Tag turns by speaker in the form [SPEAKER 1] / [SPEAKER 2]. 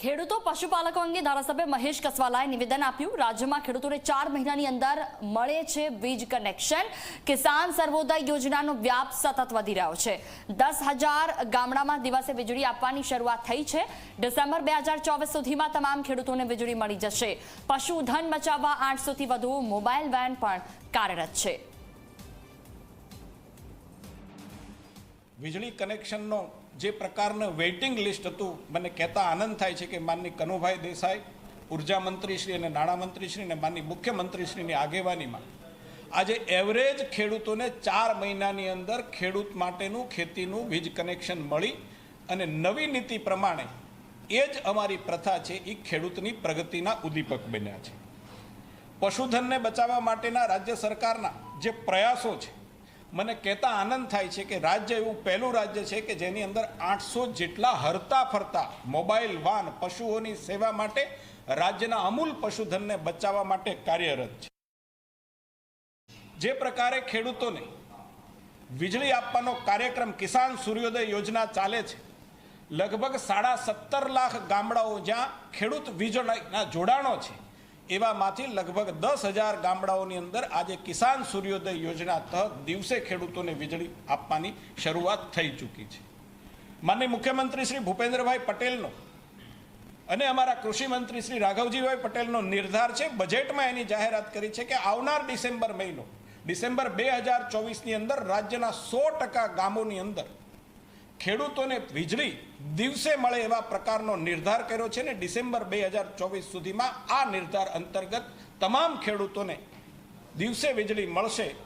[SPEAKER 1] ખેડૂતો પશુપાલકો અંગે ધારાસભ્ય મહેશ કસવાલાએ નિવેદન આપ્યું. રાજ્યમાં ખેડૂતોને ચાર મહિનાની અંદર મળે છે વીજ કનેક્શન. કિસાન સર્વોદય યોજનાનો વ્યાપ સતત વધી રહ્યો છે. દસ હજાર ગામડામાં દિવસે વીજળી આપવાની શરૂઆત થઈ છે. ડિસેમ્બર બે હજાર ચોવીસ સુધીમાં તમામ ખેડૂતોને વીજળી મળી જશે. પશુધન બચાવવા આઠસોથી વધુ મોબાઈલ વેન પણ કાર્યરત છે.
[SPEAKER 2] વીજળી કનેક્શનનો જે પ્રકારનું વેઇટિંગ લિસ્ટ હતું, મને કહેતા આનંદ થાય છે કે માનની કનુભાઈ દેસાઈ, ઊર્જા મંત્રીશ્રી અને નાણામંત્રીશ્રી અને માનની મુખ્યમંત્રીશ્રીની આગેવાનીમાં. આજે એવરેજ ખેડૂતોને ચાર મહિનાની અંદર ખેડૂત માટેનું ખેતીનું વીજ કનેક્શન મળી અને નવી નીતિ પ્રમાણે એ જ અમારી પ્રથા છે એ ખેડૂતની પ્રગતિના ઉદ્દીપક બન્યા છે. પશુધનને બચાવવા માટેના રાજ્ય સરકારના જે પ્રયાસો છે મને કહેતા આનંદ થાય છે કે રાજ્ય એવું પહેલું રાજ્ય છે કે જેની અંદર આઠસો જેટલા હરતા ફરતા મોબાઈલ, વાન, પશુઓની સેવા માટે રાજ્યના અમૂલ પશુધનને બચાવવા માટે કાર્યરત છે. જે પ્રકારે ખેડૂતોને વીજળી આપવાનો કાર્યક્રમ કિસાન સૂર્યોદય યોજના ચાલે છે, લગભગ સાડા સત્તર લાખ ગામડાઓ જ્યાં ખેડૂત વીજળીના જોડાણો છે. એવામાંથી લગભગ દસ હજાર ગામડાઓની અંદર આજે કિસાન સૂર્યોદય યોજના તહત દિવસે ખેડૂતોને વીજળી આપવાની શરૂઆત થઈ ચૂકી છે. માનનીય મુખ્યમંત્રી શ્રી ભૂપેન્દ્રભાઈ પટેલનો અને અમારા કૃષિ મંત્રી શ્રી રાઘવજીભાઈ પટેલનો નિર્ધાર છે. બજેટમાં એની જાહેરાત કરી છે કે આવનાર ડિસેમ્બર મહિનો, ડિસેમ્બર બે હજાર ચોવીસની અંદર રાજ્યના સો ટકા ગામોની અંદર ખેડૂતોને વીજળી દિવસે મળે એવા પ્રકારનો નિર્ધાર કર્યો છે ને ડિસેમ્બર બે હજાર ચોવીસ સુધીમાં આ નિર્ધાર અંતર્ગત તમામ ખેડૂતોને દિવસે વીજળી મળશે